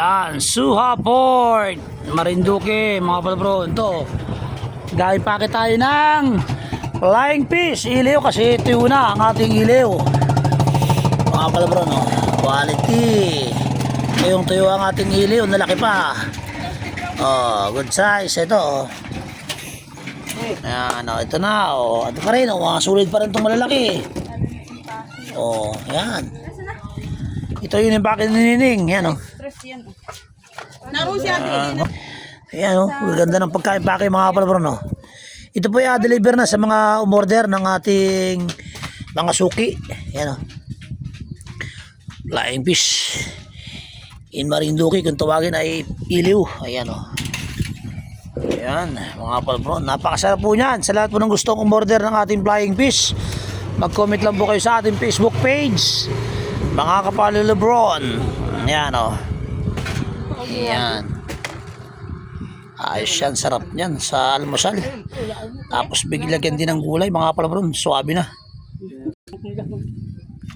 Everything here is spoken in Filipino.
Yan, Suha Port, Marinduque, mga palabro. Ito, gaya pa tayo ng flying fish, iliw kasi ito na ang ating iliw. Mga palabro, no? Quality. Tuyong tuyo ang ating iliw, nalaki pa. Oh, good size ito. Oh. Ayan, oh, ito na. Oh, ito pa rin. Oh, mga sulit pa rin itong malalaki. Oh, yan. Ito yun yung bakit ni Nining. Yan, oh. Naroon siya Ano? Ayan o, oh, ganda ng pagkain-pake mga palabro no. Ito po ay deliver na sa mga umorder ng ating mga suki. Ayan o. Flying fish. In Marinduque kung tawagin ay iliw. Ayan o. Ayan, mga palabro. Napakasarap po niyan. Sa lahat po ng gustong umorder ng ating flying fish, mag-comment lang po kayo sa ating Facebook page. Mga kapalo Lebron. Ayan o. Ayan. Ayos yan, sarap yan sa almusal. Tapos bigyan din ng gulay, mga palabron, suwabe na.